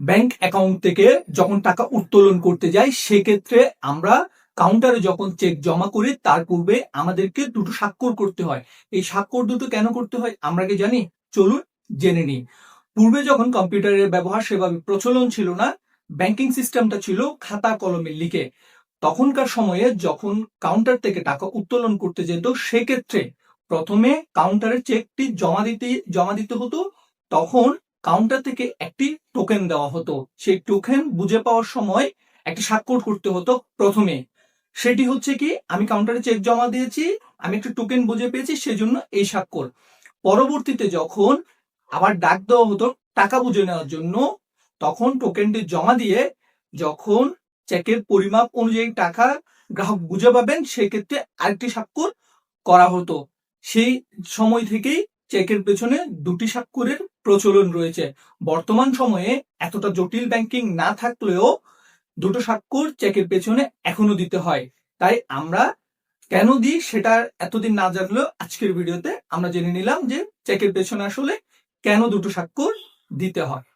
Bank account থেকে যখন টাকা উত্তোলন করতে যাই, সেক্ষেত্রে আমরা কাউন্টারে যখন চেক জমা করি, তার পূর্বে আমাদেরকে দুটো স্বাক্ষর করতে হয়। এই স্বাক্ষর দুটো কেন করতে হয়, আমরা কি জানি? চলুন জেনে নিই। পূর্বে যখন কম্পিউটারের ব্যবহার সেভাবে প্রচলন ছিল না, ব্যাংকিং সিস্টেমটা ছিল খাতা কলমে লিখে। তখনকার সময়ে যখন কাউন্টার থেকে টাকা উত্তোলন করতে যেত, সেক্ষেত্রে প্রথমে কাউন্টারে চেকটি জমা দিতে জমা দিতে হতো। তখন কাউন্টার থেকে একটি টোকেন দেওয়া হতো। সেই টোকেন বুঝে পাওয়ার সময় একটি স্বাক্ষর করতে হতো প্রথমে। সেটি হচ্ছে কি, আমি কাউন্টারে চেক জমা দিয়েছি, আমি একটি টোকেন বুঝে পেয়েছি, সেজন্য এই স্বাক্ষর। পরবর্তীতে যখন আবার ডাক দেওয়া হতো টাকা বুঝে নেওয়ার জন্য, তখন টোকেনটি জমা দিয়ে যখন চেকের পরিমাপ অনুযায়ী টাকা গ্রাহক বুঝে পাবেন, সেক্ষেত্রে আরেকটি স্বাক্ষর করা হতো। সেই সময় থেকেই চেকের পেছনে দুটি স্বাক্ষরের প্রচলন রয়েছে। বর্তমান সময়ে এতটা জটিল ব্যাংকিং না থাকলেও দুটো স্বাক্ষর চেকের পেছনে এখনও দিতে হয়। তাই আমরা কেন দিই সেটা এতদিন না জানলেও আজকের ভিডিওতে আমরা জেনে নিলাম যে চেকের পেছনে আসলে কেন দুটো স্বাক্ষর দিতে হয়।